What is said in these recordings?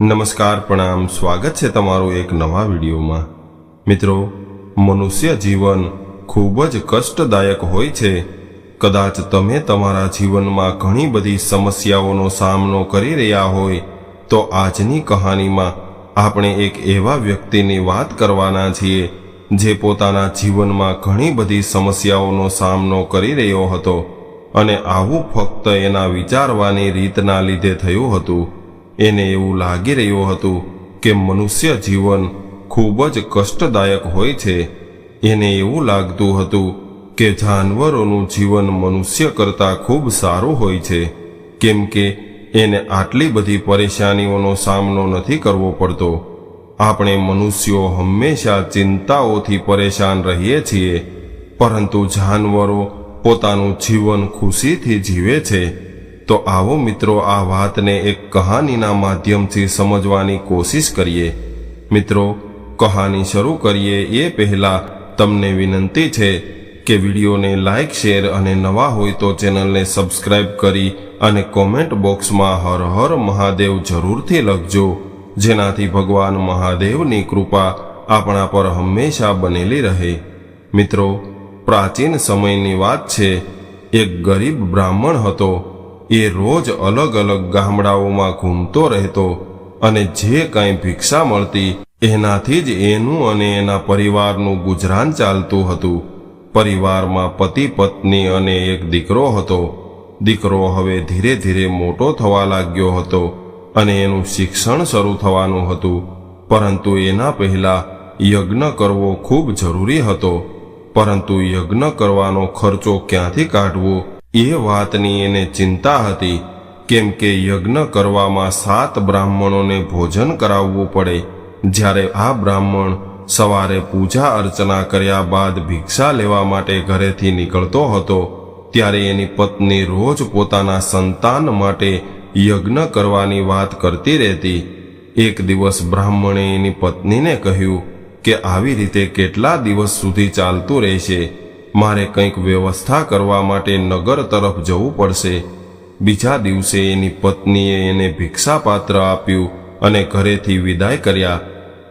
નમસ્કાર, પ્રણામ, સ્વાગત છે તમારું એક નવા વિડીયોમાં. મિત્રો, મનુષ્ય જીવન ખૂબ જ કષ્ટદાયક હોય છે. કદાચ તમે તમારા જીવનમાં ઘણી બધી સમસ્યાઓનો સામનો કરી રહ્યા હોય, તો આજની કહાનીમાં આપણે એક એવા વ્યક્તિની વાત કરવાના છીએ, જે પોતાના જીવનમાં ઘણી બધી સમસ્યાઓનો સામનો કરી રહ્યો હતો અને આવું ફક્ત એના વિચારવાની રીતના લીધે થયું હતું. એને એવું લાગી રહ્યું હતું કે મનુષ્ય જીવન ખૂબ જ કષ્ટદાયક હોય છે. એને એવું લાગતું હતું કે જાનવરોનું જીવન મનુષ્ય કરતાં ખૂબ સારું હોય છે. કેમ કે એને આટલી બધી પરેશાનીઓનો સામનો નથી કરવો પડતો. આપણે મનુષ્યો હંમેશા ચિંતાઓથી પરેશાન રહીએ છીએ, પરંતુ જાનવરો પોતાનું જીવન ખુશીથી જીવે છે. તો આવો મિત્રો, આ વાતને એક કહાનીના માધ્યમથી સમજવાની કોશિશ કરીએ. મિત્રો, કહાની શરૂ કરીએ એ પહેલા તમને વિનંતી છે કે વિડીયોને લાઇક શેર અને નવા હોય તો ચેનલને સબસ્ક્રાઇબ કરી અને કોમેન્ટ બોક્સમાં હર હર મહાદેવ જરૂરથી લખજો. જેનાથી ભગવાન મહાદેવની કૃપા આપણા પર હંમેશા બનેલી રહે. મિત્રો, પ્રાચીન સમયની વાત છે, એક ગરીબ બ્રાહ્મણ હતો. એ રોજ અલગ અલગ ગામડાઓમાં ઘૂમતો રહેતો અને જે કાંઈ ભિક્ષા મળતી એનાથી જ એનું અને એના પરિવારનું ગુજરાન ચાલતું હતું. પરિવારમાં પતિ પત્ની અને એક દીકરો હતો. દીકરો હવે ધીરે ધીરે મોટો થવા લાગ્યો હતો અને એનું શિક્ષણ શરૂ થવાનું હતું. પરંતુ એના પહેલા યજ્ઞ કરવો ખૂબ જરૂરી હતો. પરંતુ યજ્ઞ કરવાનો ખર્ચો ક્યાંથી કાઢવો? એ વાતની એને ચિંતા હતી કેમ કે યજ્ઞ કરવામાં સાત બ્રાહ્મણોને ભોજન કરાવવું પડે. જ્યારે આ બ્રાહ્મણ સવારે પૂજા અર્ચના કર્યા બાદ ભિક્ષા લેવા માટે ઘરેથી નીકળતો હતો, ત્યારે એની પત્ની રોજ પોતાના સંતાન માટે યજ્ઞ કરવાની વાત કરતી રહેતી. એક દિવસ બ્રાહ્મણે એની પત્નીને કહ્યું કે આવી રીતે કેટલા દિવસ સુધી ચાલતું રહેશે? મારે કંઈક વ્યવસ્થા કરવા માટે નગર તરફ જવું પડશે. બીજા દિવસે એની પત્નીએ એને ભિક્ષાપાત્ર આપ્યું અને ઘરેથી વિદાય કર્યા.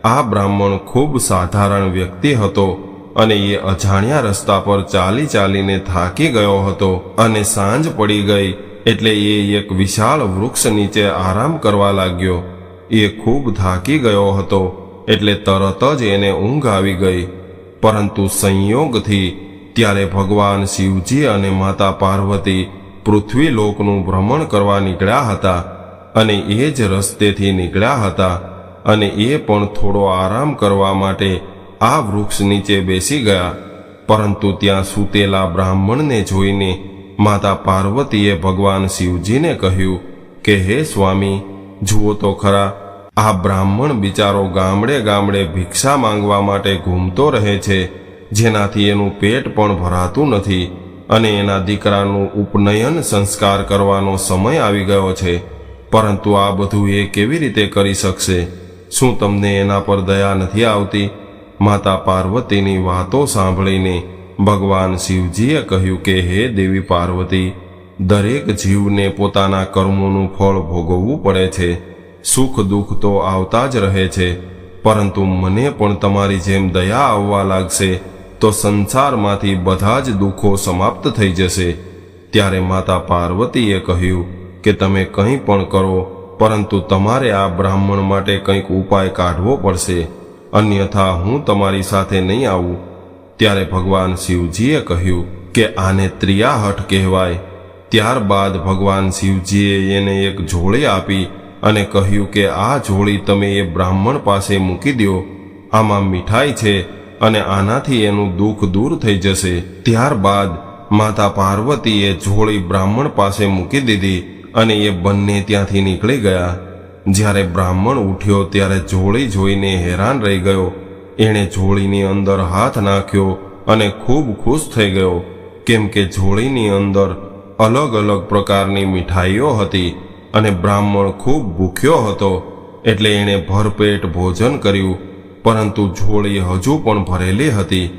આ બ્રાહ્મણ ખૂબ સાધારણ વ્યક્તિ હતો અને એ અજાણ્યા રસ્તા પર ચાલી ચાલીને થાકી ગયો હતો અને સાંજ પડી ગઈ એટલે એ એક વિશાળ વૃક્ષ નીચે આરામ કરવા લાગ્યો. એ ખૂબ થાકી ગયો હતો એટલે તરત જ એને ઊંઘ આવી ગઈ. પરંતુ સંયોગથી ત્યારે ભગવાન શિવજી અને માતા પાર્વતી પૃથ્વી લોકનું ભ્રમણ કરવા નીકળ્યા હતા અને એ જ રસ્તેથી નીકળ્યા હતા અને એ પણ થોડો આરામ કરવા માટે આ વૃક્ષ નીચે બેસી ગયા. પરંતુ ત્યાં સૂતેલા બ્રાહ્મણને જોઈને માતા પાર્વતીએ ભગવાન શિવજીને કહ્યું કે, હે સ્વામી, જુઓ તો ખરા, આ બ્રાહ્મણ બિચારો ગામડે ગામડે ભિક્ષા માંગવા માટે ઘૂમતો રહે છે જેનાથી એનું પેટ પણ ભરાતું નથી અને એના દીકરાનું ઉપનયન સંસ્કાર કરવાનો સમય આવી ગયો છે. પરંતુ આ બધું એ કેવી રીતે કરી શકશે? શું તમને એના પર દયા નથી આવતી? માતા પાર્વતીની વાતો સાંભળીને ભગવાન શિવજીએ કહ્યું કે, હે દેવી પાર્વતી, દરેક જીવને પોતાના કર્મોનું ફળ ભોગવવું પડે છે. સુખ દુઃખ તો આવતા જ રહે છે. પરંતુ મને પણ તમારી જેમ દયા આવવા લાગશે. તો સંસારમાંથી બધા જ દુઃખો સમાપ્ત થઈ જશે. ત્યારે માતા પાર્વતીએ કહ્યું કે તમે કંઈ પણ કરો, પરંતુ તમારે આ બ્રાહ્મણ માટે કંઈક ઉપાય કાઢવો પડશે. અન્યથા હું તમારી સાથે નહીં આવું. ત્યારે ભગવાન શિવજીએ કહ્યું કે આને ત્રિયાહઠ કહેવાય. ત્યારબાદ ભગવાન શિવજીએ એને એક જોડી આપી અને કહ્યું કે આ જોડી તમે એ બ્રાહ્મણ પાસે મૂકી દો આમાં મીઠાઈ છે અને આનાથી એનું દુઃખ દૂર થઈ જશે. ત્યારબાદ માતા પાર્વતીએ ઝોળી બ્રાહ્મણ પાસે મૂકી દીધી અને એ બંને ત્યાંથી નીકળી ગયા. જ્યારે બ્રાહ્મણ ઉઠ્યો ત્યારે ઝોળી જોઈને હેરાન રહી ગયો. એણે ઝોળીની અંદર હાથ નાખ્યો અને ખૂબ ખુશ થઈ ગયો. કેમ કે ઝોળીની અંદર અલગ અલગ પ્રકારની મીઠાઈઓ હતી અને બ્રાહ્મણ ખૂબ ભૂખ્યો હતો. એટલે એણે ભરપેટ ભોજન કર્યું પરંતુ જોડી હજુ પણ ભરેલી હતી.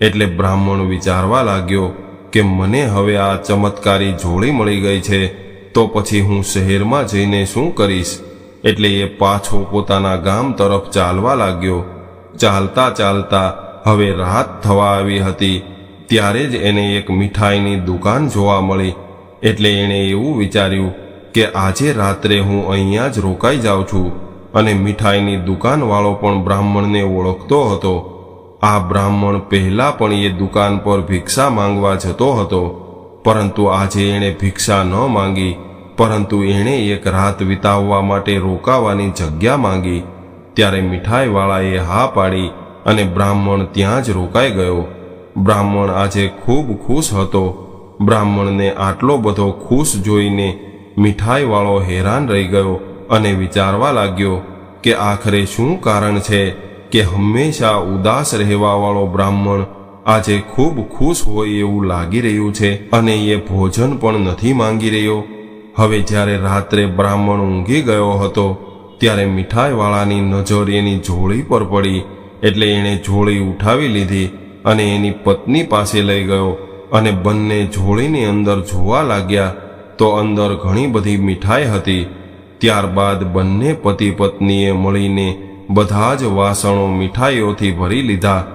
એટલે બ્રાહ્મણ વિચારવા લાગ્યો કે મને હવે આ ચમત્કારી જોડી મળી ગઈ છે, તો પછી હું શહેરમાં જઈને શું કરીશ? એટલે એ પાછો પોતાના ગામ તરફ ચાલવા લાગ્યો. ચાલતા ચાલતા હવે રાત થવા આવી હતી. ત્યારે જ એને એક મીઠાઈની દુકાન જોવા મળી. એટલે એણે એવું વિચાર્યું કે આજે રાત્રે હું અહીંયા જ રોકાઈ જાઉં છું. અને મીઠાઈની દુકાનવાળો પણ બ્રાહ્મણને ઓળખતો હતો. આ બ્રાહ્મણ પહેલા પણ એ દુકાન પર ભિક્ષા માંગવા જતો હતો, પરંતુ આજે એણે ભિક્ષા ન માંગી, પરંતુ એણે એક રાત વિતાવવા માટે રોકાવાની જગ્યા માંગી. ત્યારે મીઠાઈવાળાએ હા પાડી અને બ્રાહ્મણ ત્યાં જ રોકાઈ ગયો. બ્રાહ્મણ આજે ખૂબ ખુશ હતો. બ્રાહ્મણને આટલો બધો ખુશ જોઈને મીઠાઈવાળો હેરાન રહી ગયો અને વિચારવા લાગ્યો કે આખરે શું કારણ છે કે હંમેશા ઉદાસ રહેવાવાળો બ્રાહ્મણ આજે ખૂબ ખુશ હોય એવું લાગી રહ્યું છે અને એ ભોજન પણ નથી માંગી રહ્યો. હવે જ્યારે રાત્રે બ્રાહ્મણ ઊંઘી ગયો હતો, ત્યારે મીઠાઈવાળાની નજર એની જોડી પર પડી એટલે એણે જોડી ઉઠાવી લીધી અને એની પત્ની પાસે લઈ ગયો અને બંને જોડીની અંદર જોવા લાગ્યા તો અંદર ઘણી બધી મીઠાઈ હતી ત્યારબાદ બંને પતિ પત્નીએ મળીને બધા જ વાસણો મીઠાઈઓથી ભરી લીધા.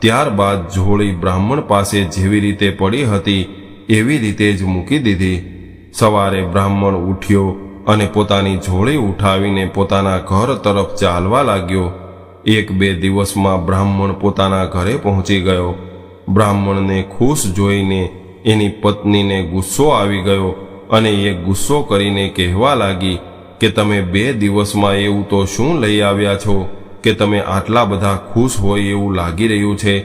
ત્યારબાદ ઝોળી બ્રાહ્મણ પાસે જેવી રીતે પડી હતી, એવી રીતે જ મૂકી દીધી. સવારે બ્રાહ્મણ ઉઠ્યો અને પોતાની ઝોળી ઉઠાવીને પોતાના ઘર તરફ ચાલવા લાગ્યો. એક બે દિવસમાં બ્રાહ્મણ પોતાના ઘરે પહોંચી ગયો. બ્રાહ્મણને ખુશ જોઈને એની પત્નીને ગુસ્સો આવી ગયો અને એ ગુસ્સો કરીને કહેવા લાગી કે તમે બે દિવસમાં એવું તો શું લઈ આવ્યા છો? કે તમે આટલા બધા ખુશ હોય એવું લાગી રહ્યું છે?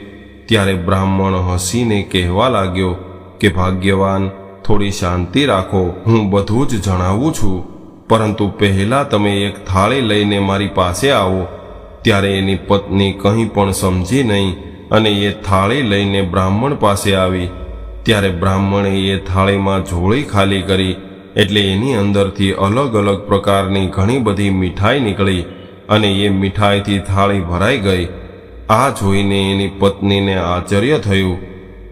ત્યારે બ્રાહ્મણ હસીને કહેવા લાગ્યો કે, ભાગ્યવાન, થોડી શાંતિ રાખો, હું બધું જ જણાવું છું. પરંતુ પહેલા તમે એક થાળી લઈને મારી પાસે આવો. ત્યારે એની પત્ની કંઈ પણ સમજી નહીં અને એ થાળી લઈને બ્રાહ્મણ પાસે આવી. ત્યારે બ્રાહ્મણે એ થાળીમાં જોળી ખાલી કરી એટલે એની અંદરથી અલગ અલગ પ્રકારની ઘણી બધી મીઠાઈ નીકળી અને એ મીઠાઈથી થાળી ભરાઈ ગઈ. આ જોઈને એની પત્નીને આશ્ચર્ય થયું.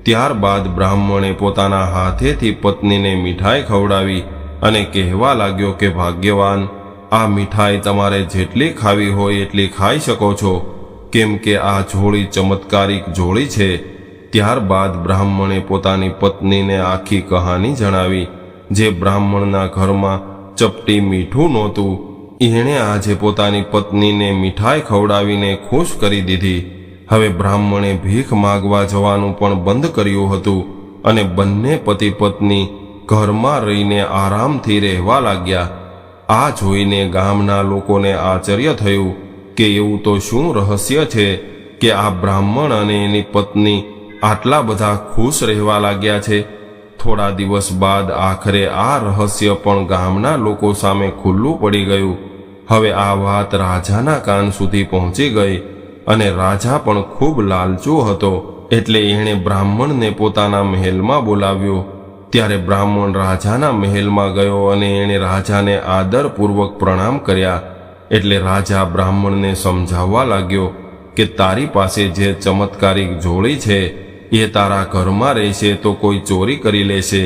ત્યારબાદ બ્રાહ્મણે પોતાના હાથેથી પત્નીને મીઠાઈ ખવડાવી અને કહેવા લાગ્યો કે, ભાગ્યવાન, આ મીઠાઈ તમારે જેટલી ખાવી હોય એટલી ખાઈ શકો છો. કેમ કે આ જોડી ચમત્કારિક જોડી છે. ત્યારબાદ બ્રાહ્મણે પોતાની પત્નીને આખી કહાની જણાવી જે બ્રાહ્મણના ઘરમાં ચપટી મીઠું નહોતું એણે આજે પોતાની પત્નીને મીઠાઈ ખવડાવીને ખુશ કરી દીધી. હવે બ્રાહ્મણે ભીખ માગવા જવાનું પણ બંધ કર્યું હતું અને બંને પતિ પત્ની ઘરમાં રહીને આરામથી રહેવા લાગ્યા. આ જોઈને ગામના લોકોને આશ્ચર્ય થયું કે એવું તો શું રહસ્ય છે કે આ બ્રાહ્મણ અને એની પત્ની આટલા બધા ખુશ રહેવા લાગ્યા છે. થોડા દિવસ બાદ આખરે આ રહસ્ય પણ ગામના લોકો સામે ખુલ્લું પડી ગયું. હવે આ વાત રાજાના કાન સુધી પહોંચી ગઈ અને રાજા પણ ખૂબ લાલચો હતો, એટલે એણે બ્રાહ્મણને પોતાના મહેલમાં બોલાવ્યો. ત્યારે બ્રાહ્મણ રાજાના મહેલમાં ગયો અને એણે રાજાને આદરપૂર્વક પ્રણામ કર્યા, એટલે રાજા બ્રાહ્મણને સમજાવવા લાગ્યો કે તારી પાસે જે ચમત્કારિક જોડી છે એ તારા ઘરમાં રહેશે તો કોઈ ચોરી કરી લેશે.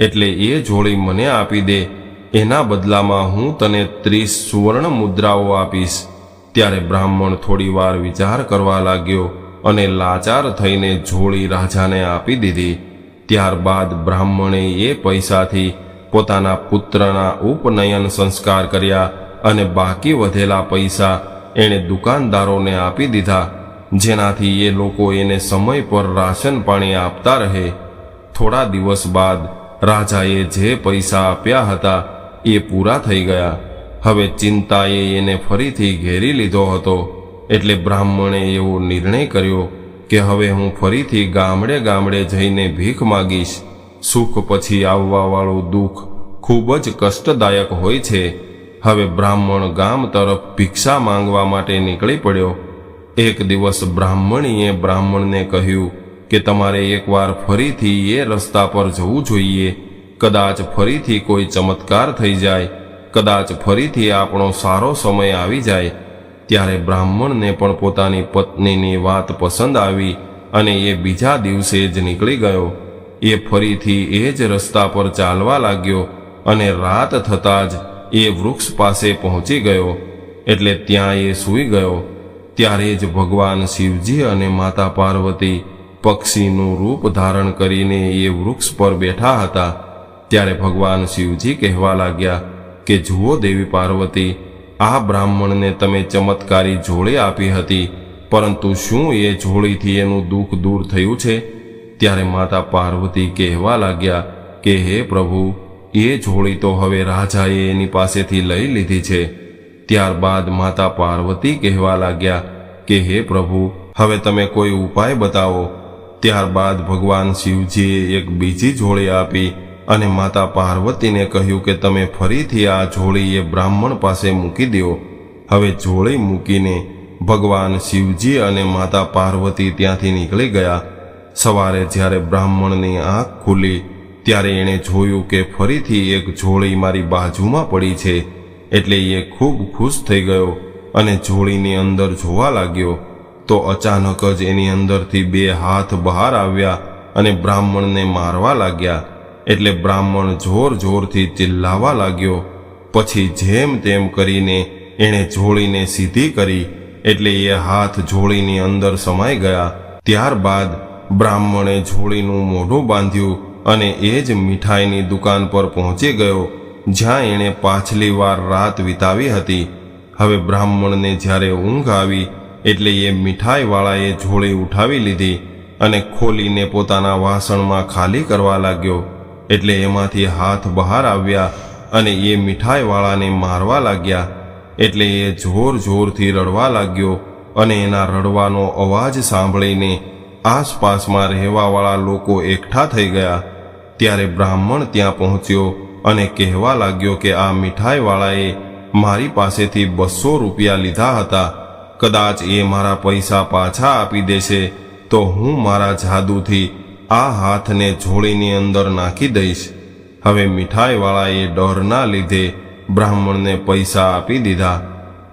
એટલે એ જોડી મને આપી દે. એના બદલામાં હું તને ત્રીસ સુવર્ણ મુદ્રાઓ આપીશ. ત્યારે બ્રાહ્મણ થોડી વાર વિચાર કરવા લાગ્યો અને લાચાર થઈને જોડી રાજાને આપી દીધી. ત્યારબાદ બ્રાહ્મણે એ પૈસાથી પોતાના પુત્રના ઉપનયન સંસ્કાર કર્યા અને બાકી વધેલા પૈસા એણે દુકાનદારોને આપી દીધા. જેનાથી એ લોકો એને સમય પર રાશન પાણી આપતા રહે. થોડા દિવસ બાદ રાજાએ જે પૈસા આપ્યા હતા એ પૂરા થઈ ગયા. હવે ચિંતાએ એને ફરીથી ઘેરી લીધો હતો. એટલે બ્રાહ્મણે એવો નિર્ણય કર્યો કે હવે હું ફરીથી ગામડે ગામડે જઈને ભીખ માગીશ. સુખ પછી આવવાવાળું દુઃખ ખૂબ જ કષ્ટદાયક હોય છે. હવે બ્રાહ્મણ ગામ તરફ ભિક્ષા માંગવા માટે નીકળી પડ્યો. એક દિવસ બ્રાહ્મણીએ બ્રાહ્મણને કહ્યું કે તમારે એકવાર ફરીથી એ રસ્તા પર જવું જોઈએ. કદાચ ફરીથી કોઈ ચમત્કાર થઈ જાય. કદાચ ફરીથી આપણો સારો સમય આવી જાય. ત્યારે બ્રાહ્મણને પણ પોતાની પત્નીની વાત પસંદ આવી અને એ બીજા દિવસે જ નીકળી ગયો. એ ફરીથી એ જ રસ્તા પર ચાલવા લાગ્યો અને રાત થતાં જ એ વૃક્ષ પાસે પહોંચી ગયો. એટલે ત્યાં એ સૂઈ ગયો. ત્યારે જ ભગવાન શિવજી અને માતા પાર્વતી પક્ષીનું રૂપ ધારણ કરીને એ વૃક્ષ પર બેઠા હતા. ત્યારે ભગવાન શિવજી કહેવા લાગ્યા કે, જુઓ દેવી પાર્વતી, આ બ્રાહ્મણને તમે ચમત્કારી જોડી આપી હતી, પરંતુ શું એ જોડીથી એનું દુઃખ દૂર થયું છે? ત્યારે માતા પાર્વતી કહેવા લાગ્યા કે, હે પ્રભુ, એ જોડી તો હવે રાજાએ એની પાસેથી લઈ લીધી છે. ત્યારબાદ માતા પાર્વતી કહેવા લાગ્યા કે, હે પ્રભુ, હવે તમે કોઈ ઉપાય બતાવો. ત્યારબાદ ભગવાન શિવજીએ એક બીજી જોડી આપી અને માતા પાર્વતીને કહ્યું કે, તમે ફરીથી આ જોડી એ બ્રાહ્મણ પાસે મૂકી દો. હવે જોડી મૂકીને ભગવાન શિવજી અને માતા પાર્વતી ત્યાંથી નીકળી ગયા. સવારે જ્યારે બ્રાહ્મણની આંખ ખુલી, ત્યારે એણે જોયું કે ફરીથી એક જોડી મારી બાજુમાં પડી છે. એટલે એ ખૂબ ખુશ થઈ ગયો અને જોડીની અંદર જોવા લાગ્યો. તો અચાનક જ એની અંદરથી બે હાથ બહાર આવ્યા અને બ્રાહ્મણને મારવા લાગ્યા. એટલે બ્રાહ્મણ જોર જોરથી ચિલ્લાવા લાગ્યો. પછી જેમ તેમ કરીને એણે જોડીને સીધી કરી. એટલે એ હાથ જોડીની અંદર સમાઈ ગયા. ત્યારબાદ બ્રાહ્મણે જોડીનું મોઢું બાંધ્યું અને એ જ મીઠાઈની દુકાન પર પહોંચી ગયો. જ્યાં એણે પાછલી વાર રાત વિતાવી હતી. હવે બ્રાહ્મણને જ્યારે ઊંઘ આવી, એટલે એ મીઠાઈવાળાએ ઝોળી ઉઠાવી લીધી અને ખોલીને પોતાના વાસણમાં ખાલી કરવા લાગ્યો. એટલે એમાંથી હાથ બહાર આવ્યા અને એ મીઠાઈવાળાને મારવા લાગ્યા. એટલે એ જોર જોરથી રડવા લાગ્યો અને એના રડવાનો અવાજ સાંભળીને આસપાસમાં રહેવાવાળા લોકો એકઠા થઈ ગયા. ત્યારે બ્રાહ્મણ ત્યાં પહોંચ્યો અને કહેવા લાગ્યો કે આ મીઠાઈવાળાએ મારી પાસેથી બસો રૂપિયા લીધા હતા. કદાચ એ મારા પૈસા પાછા આપી દેશે, તો હું મારા જાદુથી આ હાથને જોડીની અંદર નાખી દઈશ. હવે મીઠાઈવાળાએ ડરના લીધે બ્રાહ્મણને પૈસા આપી દીધા.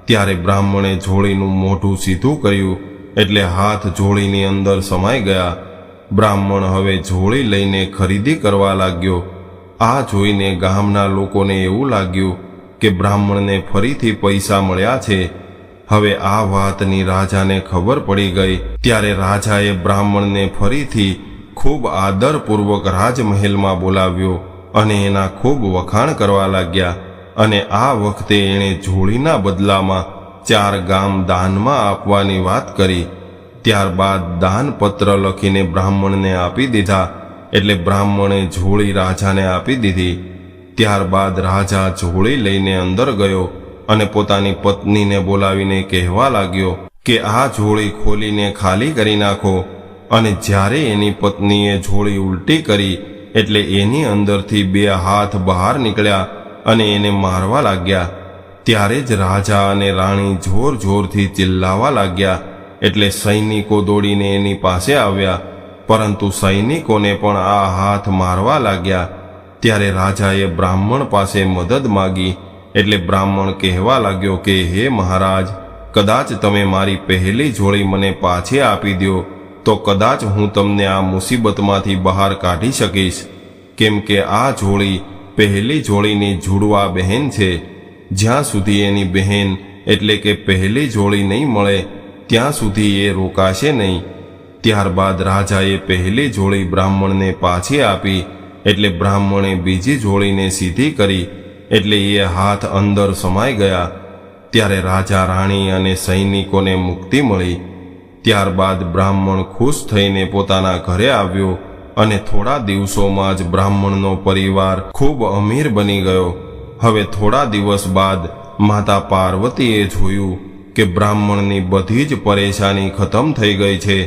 ત્યારે બ્રાહ્મણે જોડીનું મોઢું સીધું કર્યું, એટલે હાથ જોડીની અંદર સમાઈ ગયા. બ્રાહ્મણ હવે જોડી લઈને ખરીદી કરવા લાગ્યો. આ જોઈને ગામના લોકોને એવું લાગ્યું કે બ્રાહ્મણને ફરીથી પૈસા મળ્યા છે. હવે આ વાતની રાજાને ખબર પડી ગઈ. ત્યારે રાજાએ બ્રાહ્મણને ફરીથી ખૂબ આદરપૂર્વક રાજમહેલમાં બોલાવ્યો અને એના ખૂબ વખાણ કરવા લાગ્યા. અને આ વખતે એણે જોડીના બદલામાં ચાર ગામ દાનમાં આપવાની વાત કરી. ત્યારબાદ દાનપત્ર લખીને બ્રાહ્મણને આપી દીધા. એટલે બ્રાહ્મણે ઝોળી રાજાને આપી દીધી. ત્યારબાદ રાજા ઝોળી લઈને અંદર ગયો અને પોતાની પત્નીને બોલાવીને કહેવા લાગ્યો કે આ ઝોળી ખોલીને ખાલી કરી નાખો અને જ્યારે એની પત્નીએ ઝોળી ઉલટી કરી એટલે એની અંદરથી બે હાથ બહાર નીકળ્યા અને એને મારવા લાગ્યા. ત્યારે જ રાજા અને રાણી જોર જોરથી ચિલ્લાવા લાગ્યા એટલે સૈનિકો દોડીને એની પાસે આવ્યા. પરંતુ સૈનિકોને પણ આ હાથ મારવા લાગ્યા. ત્યારે રાજાએ બ્રાહ્મણ પાસે મદદ માગી, એટલે બ્રાહ્મણ કહેવા લાગ્યો કે, હે મહારાજ, કદાચ તમે મારી પહેલી જોડી મને પાછી આપી દો તો કદાચ હું તમને આ મુસીબતમાંથી બહાર કાઢી શકીશ. કેમ કે આ જોડી પહેલી જોડીની જુડવા બહેન છે. જ્યાં સુધી એની બહેન એટલે કે પહેલી જોડી નહીં મળે, ત્યાં સુધી એ રોકાશે નહીં. ત્યારબાદ રાજાએ પહેલી જોડી બ્રાહ્મણને પાછી આપી, એટલે બ્રાહ્મણે બીજી જોડીને સીધી કરી, એટલે એ હાથ અંદર સમાઈ ગયા. ત્યારે રાજા, રાણી અને સૈનિકોને મુક્તિ મળી. ત્યારબાદ બ્રાહ્મણ ખુશ થઈને પોતાના ઘરે આવ્યો અને થોડા દિવસોમાં જ બ્રાહ્મણનો પરિવાર ખૂબ અમીર બની ગયો. હવે થોડા દિવસ બાદ માતા પાર્વતીએ જોયું કે બ્રાહ્મણની બધી જ પરેશાની ખતમ થઈ ગઈ છે.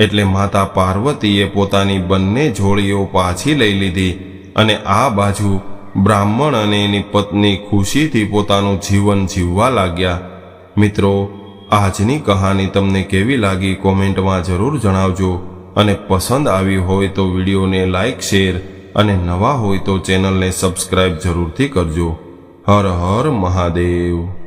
એટલે માતા પાર્વતીએ પોતાની બંને જોડીઓ પાછી લઈ લીધી અને આ બાજુ બ્રાહ્મણ અને એની પત્ની ખુશીથી પોતાનું જીવન જીવવા લાગ્યા. મિત્રો, આજની કહાની તમને કેવી લાગી કોમેન્ટમાં જરૂર જણાવજો અને પસંદ આવી હોય તો વિડીયોને લાઇક શેર અને નવા હોય તો ચેનલને સબસ્ક્રાઇબ જરૂરથી કરજો. હર હર મહાદેવ.